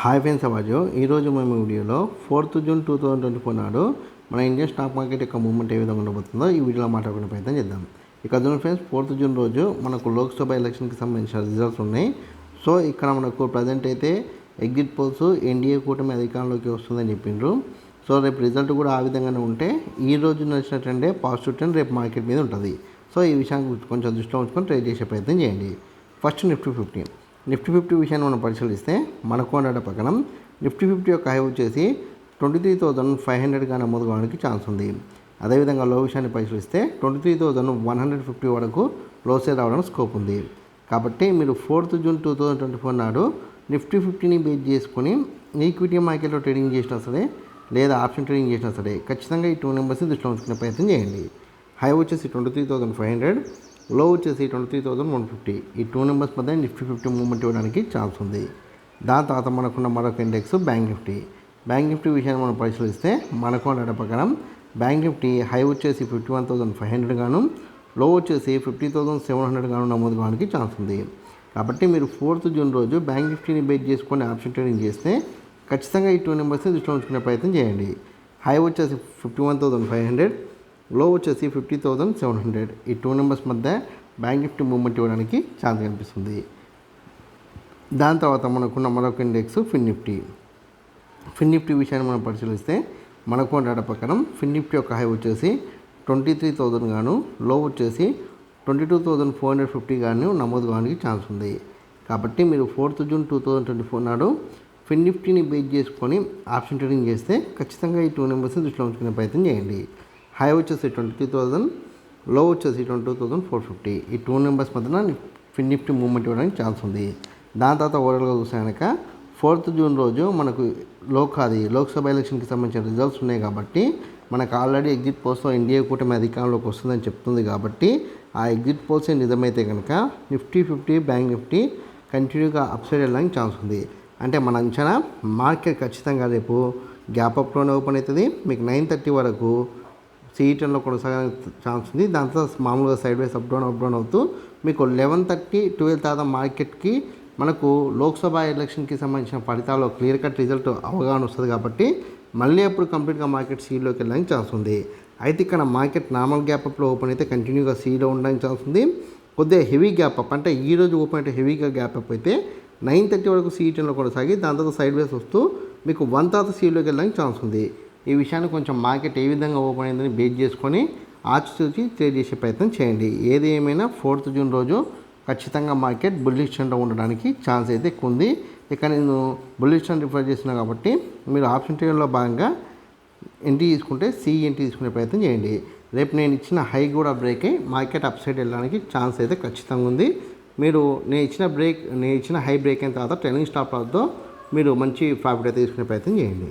Hi friends అవాజు. ఈరోజు మేము వీడియోలో fourth June two thousand twenty four నాడు మన ఇండియన్ స్టాక్ మార్కెట్ యొక్క మూవ్మెంట్ ఏ విధంగా ఉండబోతుందో ఈ వీడియోలో మాట్లాడుకునే ప్రయత్నం చేద్దాం. ఇక చూడండి ఫ్రెండ్స్ ఫోర్త్ జూన్ రోజు మనకు లోక్సభ ఎలక్షన్కి సంబంధించిన రిజల్ట్స్ ఉన్నాయి. సో ఇక్కడ మనకు ప్రజెంట్ అయితే ఎగ్జిట్ పోల్స్ ఎన్డీఏ కూటమి అధికారంలోకి వస్తుందని చెప్పిండ్రు. సో రేపు రిజల్ట్ కూడా ఆ విధంగానే ఉంటే ఈ రోజు నడిచిన ట్రెండే పాజిటివ్ ట్రెండ్ రేపు మార్కెట్ మీద ఉంటుంది. సో ఈ విషయాన్ని కొంచెం దృష్టిలో ఉంచుకొని ట్రేడ్ చేసే ప్రయత్నం చేయండి. First Nifty fifty. Nifty fifty విషయాన్ని మనం పరిశీలిస్తే మనకు ఉండట ప్రకారం నిఫ్టీ ఫిఫ్టీ యొక్క హై వచ్చేసి ట్వంటీ త్రీ థౌజండ్ ఫైవ్ హండ్రెడ్గా నమోదు కావడానికి ఛాన్స్ ఉంది. అదేవిధంగా లో విషయాన్ని పరిశీలిస్తే twenty three thousand one hundred fifty వరకు లోసే రావడానికి స్కోప్ ఉంది. కాబట్టి మీరు fourth June two thousand twenty four నాడు నిఫ్టీ ఫిఫ్టీని బేస్ చేసుకుని ఈక్విటీ మార్కెట్లో ట్రేడింగ్ చేసినా సరే లేదా ఆప్షన్ ట్రేడింగ్ చేసినా సరే ఖచ్చితంగా ఈ టూ నెంబర్స్ని దృష్టిలో ఉంచుకునే ప్రయత్నం చేయండి. హై వచ్చేసి twenty three thousand five hundred low వచ్చేసి twenty three thousand one fifty ఈ టూ నెంబర్స్ మధ్య నిఫ్టీ ఫిఫ్టీ మూవ్మెంట్ ఇవ్వడానికి ఛాన్స్ ఉంది. దాని తర్వాత మనకున్న మరొక index bank Nifty bank Nifty విషయాన్ని మనం పరిశీలిస్తే మనకు డేటా ప్రకారం బ్యాంక్ నిఫ్టీ హై వచ్చేసి fifty one thousand five hundred గాను లో వచ్చేసి ఫిఫ్టీ థౌసండ్ సెవెన్ హండ్రెడ్ గాను నమోదు కావడానికి ఛాన్స్ ఉంది. కాబట్టి మీరు ఫోర్త్ జూన్ రోజు బ్యాంక్ నిఫ్టీని బేస్ చేసుకొని ఆప్షన్ ట్రేడింగ్ చేస్తే ఖచ్చితంగా ఈ టూ నెంబర్స్ని దృష్టిలో ఉంచుకునే ప్రయత్నం చేయండి. హై వచ్చేసి fifty one thousand five hundred low వచ్చేసి ఫిఫ్టీ థౌసండ్ సెవెన్ హండ్రెడ్. ఈ టూ నెంబర్స్ మధ్య బ్యాంక్ నిఫ్టీ మూవ్మెంట్ ఇవ్వడానికి ఛాన్స్ కనిపిస్తుంది. దాని తర్వాత మనకున్న మరొక index Fin Nifty. Fin Nifty విషయాన్ని మనం పరిశీలిస్తే మనకు డేటా ప్రకారం ఫిన్ నిఫ్టీ యొక్క హై వచ్చేసి ట్వంటీ త్రీ థౌజండ్ గాను లో వచ్చేసి twenty two thousand four hundred fifty గాను నమోదు కావడానికి ఛాన్స్ ఉంది. కాబట్టి మీరు fourth June two thousand twenty four నాడు ఫిన్ నిఫ్టీని బేస్ చేసుకొని ఆప్షన్ ట్రేడింగ్ చేస్తే ఖచ్చితంగా ఈ టూ నెంబర్స్ని దృష్టిలో ఉంచుకునే ప్రయత్నం చేయండి. హై వచ్చేసి ట్వంటీ త్రీ థౌజండ్లో వచ్చేసి twenty two thousand four fifty. ఈ టూ నెంబర్స్ మధ్యన ఫిన్ నిఫ్టీ మూవ్మెంట్ ఇవ్వడానికి ఛాన్స్ ఉంది. దాని తర్వాత ఓవరాల్గా చూస్తే కనుక ఫోర్త్ జూన్ రోజు మనకు లోక్ అది లోక్సభ ఎలక్షన్కి సంబంధించిన రిజల్ట్స్ ఉన్నాయి కాబట్టి మనకు ఆల్రెడీ ఎగ్జిట్ పోల్స్లో ఇండియా కూటమి అధికారంలోకి వస్తుందని చెప్తుంది కాబట్టి ఆ ఎగ్జిట్ పోల్సే నిజమైతే కనుక నిఫ్టీ ఫిఫ్టీ బ్యాంక్ నిఫ్టీ కంటిన్యూగా అప్సైడ్ వెళ్ళడానికి ఛాన్స్ ఉంది. అంటే మన అంచనా మార్కెట్ ఖచ్చితంగా రేపు గ్యాప్ అప్లోనే ఓపెన్ అవుతుంది. మీకు నైన్ థర్టీ వరకు సిఈటన్లో కొనసాగడానికి ఛాన్స్ ఉంది. దాంతో మామూలుగా sideways up down up down అవుతూ మీకు లెవెన్ థర్టీ ట్వెల్వ్ తర్వాత మార్కెట్కి మనకు లోక్సభ ఎలక్షన్కి సంబంధించిన ఫలితాల్లో క్లియర్ కట్ రిజల్ట్ అవగాహన వస్తుంది కాబట్టి మళ్ళీ అప్పుడు కంప్లీట్గా మార్కెట్ సీలోకి వెళ్ళడానికి ఛాన్స్ ఉంది. అయితే ఇక్కడ మార్కెట్ నార్మల్ గ్యాప్ అప్లో ఓపెన్ అయితే కంటిన్యూగా సీలో ఉండడానికి ఛాన్స్ ఉంది. కొద్దిగా హెవీ గ్యాప్ అప్ అంటే ఈ రోజు ఓపెన్ అయితే హెవీగా గ్యాప్ అప్ అయితే నైన్ థర్టీ వరకు సీఈటన్లో కొనసాగి దాని తర్వాత సైడ్ వేస్ వస్తూ మీకు వన్ తర్వాత సీలోకి వెళ్ళడానికి ఛాన్స్ ఉంది. ఈ విషయాన్ని కొంచెం మార్కెట్ ఏ విధంగా ఓపెన్ అయిందని బేస్ చేసుకొని ఆచితూచి ట్రేడ్ చేసే ప్రయత్నం చేయండి. ఏది ఏమైనా ఫోర్త్ జూన్ రోజు ఖచ్చితంగా మార్కెట్ బుల్లిష్ ఉండడానికి ఛాన్స్ అయితే ఎక్కువ ఉంది. ఇక నేను బుల్లిష్ ట్రెండ్ రిఫర్ చేసిన కాబట్టి మీరు ఆప్షన్ ట్రేడ్లో భాగంగా ఎంట్రీ తీసుకుంటే సిఎన్టీ తీసుకునే ప్రయత్నం చేయండి. రేపు నేను ఇచ్చిన హై కూడా బ్రేక్ అయ్యి మార్కెట్ అప్ సైడ్ వెళ్ళడానికి ఛాన్స్ అయితే ఖచ్చితంగా ఉంది. మీరు నేను ఇచ్చిన బ్రేక్ నేను ఇచ్చిన హై బ్రేక్ అయిన తర్వాత ట్రైనింగ్ స్టాప్ అవుతో మీరు మంచి ప్రాఫిట్ అయితే తీసుకునే ప్రయత్నం చేయండి.